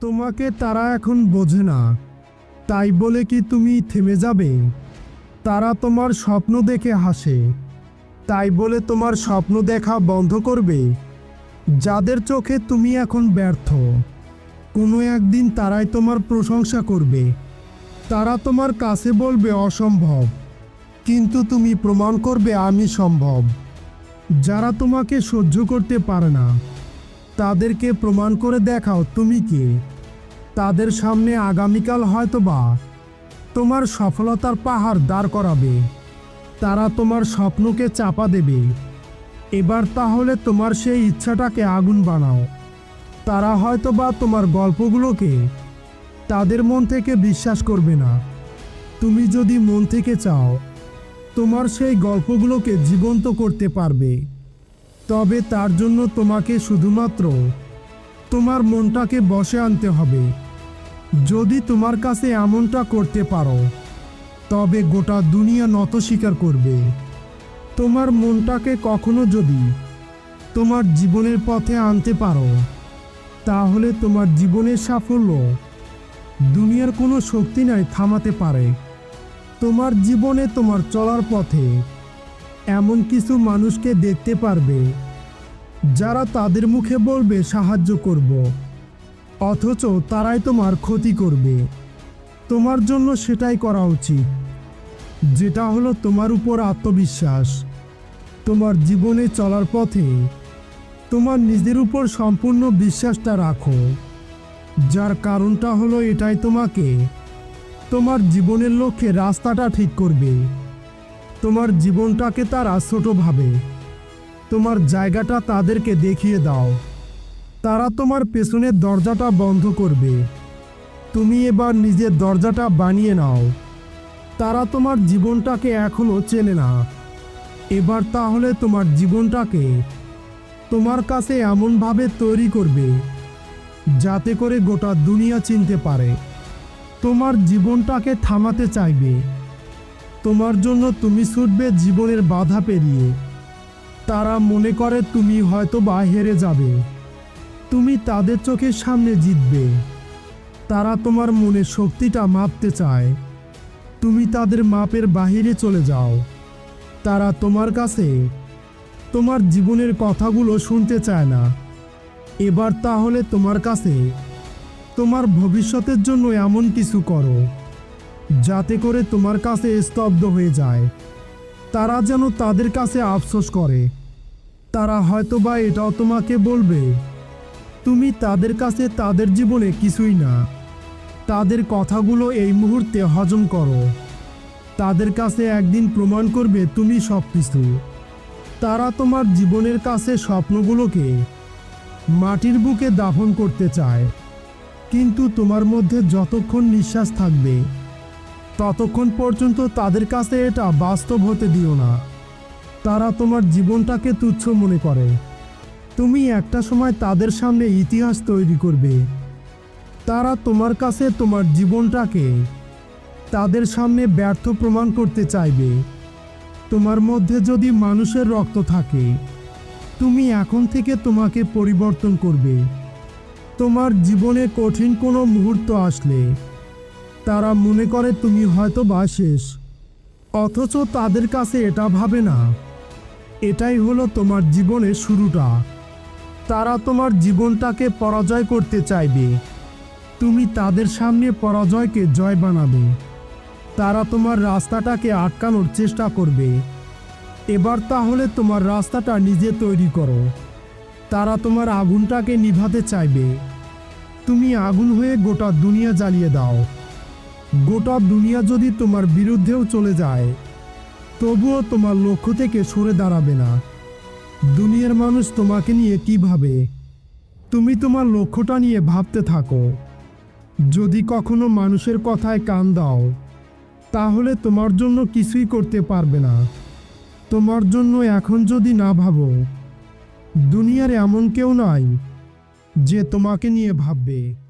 তোমাকে তারা এখন বোঝে না। তাই বলে কি তুমি থেমে যাবে? তারা তোমার স্বপ্ন দেখে হাসে। তাই বলে তোমার স্বপ্ন দেখা বন্ধ করবে। যাদের চোখে তুমি এখন ব্যর্থ, কোনো একদিন তারাই তোমার প্রশংসা করবে। তারা তোমার কাছে বলবে, অসম্ভব। কিন্তু তুমি প্রমাণ করবে, আমি সম্ভব। যারা তোমাকে সহ্য করতে পারে না তাদেরকে প্রমাণ করে দেখাও তুমি কে। তাদের সামনে আগামীকাল হয়তোবা তোমার সফলতার পাহাড় দাঁড় করাবে। তারা তোমার স্বপ্নকে চাপা দেবে। এবার তাহলে তোমার সেই ইচ্ছাটাকে আগুন বানাও। তারা হয়তোবা তোমার গল্পগুলোকে তাদের মন থেকে বিশ্বাস করবে না। তুমি যদি মন থেকে চাও, তোমার সেই গল্পগুলোকে জীবন্ত করতে পারবে। তবে তার জন্য তোমাকে শুধুমাত্র তোমার মনটাকে বসে আনতে হবে। যদি তোমার কাছে এমনটা করতে পারো, তবে গোটা দুনিয়া নত স্বীকার করবে। তোমার মনটাকে কখনো যদি তোমার জীবনের পথে আনতে পারো, তাহলে তোমার জীবনের সাফল্য দুনিয়ার কোনো শক্তি নাই থামাতে পারে। তোমার জীবনে তোমার চলার পথে এমন কিছু মানুষকে দেখতে পারবে, যারা তাদের মুখে বলবে, সাহায্য করব। অথচ তারাই তোমার ক্ষতি করবে। তোমার জন্য সেটাই করা উচিত, যেটা হলো তোমার উপর আত্মবিশ্বাস। তোমার জীবনে চলার পথে তোমার নিজের উপর সম্পূর্ণ বিশ্বাসটা রাখো। যার কারণটা হলো এটাই তোমাকে, তোমার জীবনের লক্ষ্যে রাস্তাটা ঠিক করবে। তোমার জীবনটাকে তারা ছোট ভাবে। তোমার জায়গাটা তাদেরকে দেখিয়ে দাও। তারা তোমার পেছনের দরজাটা বন্ধ করবে। তুমি এবার নিজের দরজাটা বানিয়ে নাও। তারা তোমার জীবনটাকে এখনও চেনে না। এবার তাহলে তোমার জীবনটাকে তোমার কাছে এমনভাবে তৈরি করবে, যাতে করে গোটা দুনিয়া চিনতে পারে। তোমার জীবনটাকে থামাতে চাইবে। তোমার জন্য তুমি ছুটবে জীবনের বাধা পেরিয়ে। তারা মনে করে তুমি হয়তো বা হেরে যাবে। তুমি তাদের চোখের সামনে জিতবে। তারা তোমার মনে শক্তিটা মাপতে চায়। তুমি তাদের মাপের বাহিরে চলে যাও। তারা তোমার কাছে তোমার জীবনের কথাগুলো শুনতে চায় না। এবার তাহলে তোমার কাছে তোমার ভবিষ্যতের জন্য এমন কিছু করো। যাতে করে তোমার কাছে স্তব্ধ হয়ে যায়। তারা যেন তাদের কাছে আফসোস করে। তারা হয়তোবা এটাও তোমাকে বলবে, তুমি তাদের কাছে তাদের জীবনে কিছুই না। তাদের কথাগুলো এই মুহূর্তে হজম করো। তাদের কাছে একদিন প্রমাণ করবে তুমি সব কিছু তারা তোমার জীবনের কাছে স্বপ্নগুলোকে মাটির বুকে দাফন করতে চায়। কিন্তু তোমার মধ্যে যতক্ষণ নিঃশ্বাস থাকবে ততক্ষণ পর্যন্ত তাদের কাছে এটা বাস্তব হতে দিও না। তারা তোমার জীবনটাকে তুচ্ছ মনে করে। তুমি একটা সময় তাদের সামনে ইতিহাস তৈরি করবে। তারা তোমার কাছে তোমার জীবনটাকে তাদের সামনে ব্যর্থ প্রমাণ করতে চাইবে। তোমার মধ্যে যদি মানুষের রক্ত থাকে, তুমি এখন থেকে তোমাকে পরিবর্তন করবে। তোমার জীবনে কঠিন কোনো মুহূর্ত আসলে তারা মনে করে তুমি হয়তো বা শেষ। অথচ তাদের কাছে এটা ভাবে না। এটাই হলো তোমার জীবনের শুরুটা। তারা তোমার জীবনটাকে পরাজয় করতে চাইবে। তুমি তাদের সামনে পরাজয়কে জয় বানাবে। তারা তোমার রাস্তাটাকে আটকানোর চেষ্টা করবে। এবার তাহলে তোমার রাস্তাটা নিজে তৈরি করো। তারা তোমার আগুনটাকে নিভাতে চাইবে। তুমি আগুন হয়ে গোটা দুনিয়া জ্বালিয়ে দাও। গোটা দুনিয়া যদি তোমার বিরুদ্ধেও চলে যায়, তবুও তোমার লক্ষ্য থেকে সরে দাঁড়াবে না। দুনিয়ার মানুষ তোমাকে নিয়ে কি ভাবে? তুমি তোমার লক্ষ্যটা নিয়ে ভাবতে থাকো। যদি কখনো মানুষের কথায় কান দাও, তাহলে তোমার জন্য কিছুই করতে পারবে না। তোমার জন্য এখন যদি না ভাবো, দুনিয়ার এমন কেউ নাই যে তোমাকে নিয়ে ভাববে।